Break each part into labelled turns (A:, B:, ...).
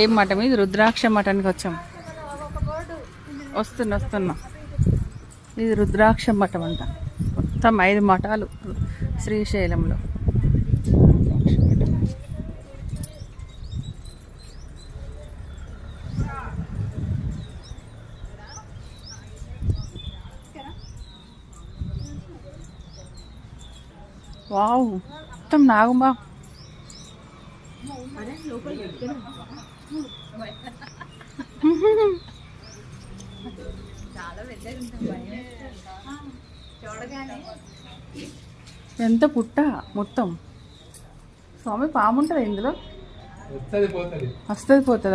A: ఏం మఠం ఇది రుద్రాక్ష మఠానికి వచ్చాం. వస్తున్నా వస్తున్నా. ఇది రుద్రాక్ష మఠం అంట. మొత్తం ఐదు మఠాలు శ్రీశైలంలో. వావ్ మొత్తం నాగుమా. ఎంత పుట్ట మొత్తం? స్వామి పాము ఉంటుందా ఇందులో?
B: వస్తుంది పోతుంది.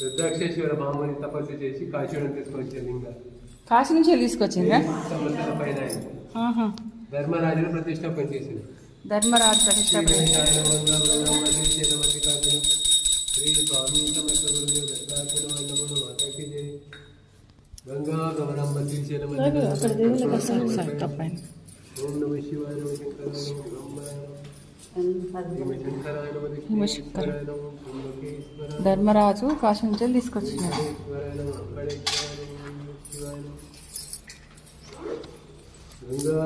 B: రుద్రాక్షేశ్వర మామూలు తపస్సు చేసి కాశీడం తీసుకొని వచ్చే లింగ
A: కాశీ నుంచి తీసుకొచ్చిందా
B: సంవత్సరాల పైన ఆయన.
A: ఆహా.
B: ధర్మరాజును ప్రతిష్టాపన చేసింది
A: ధర్మరాజు ప్రతిష్ట
B: శ్రీ స్వామి సమర్థ గురుదేవ దత్తాత్రేయ వందనములు మాతాకి జై. గంగా గమనమ్మ శ్రీశైలం
A: అక్కడ దేవుళ్ళకి వస్తారు సార్ తప్పైన
B: ఓం నమ శివాయ నమ శంకరాయ నమ బ్రహ్మాయ నమ శంకరాయ నమ
A: నమ శంకర.
B: శివాయ నమ త్రయంబకేశ్వరాయ
A: ధర్మరాజు కాశీ నుంచి తీసుకొచ్చినాడు.
B: గంగా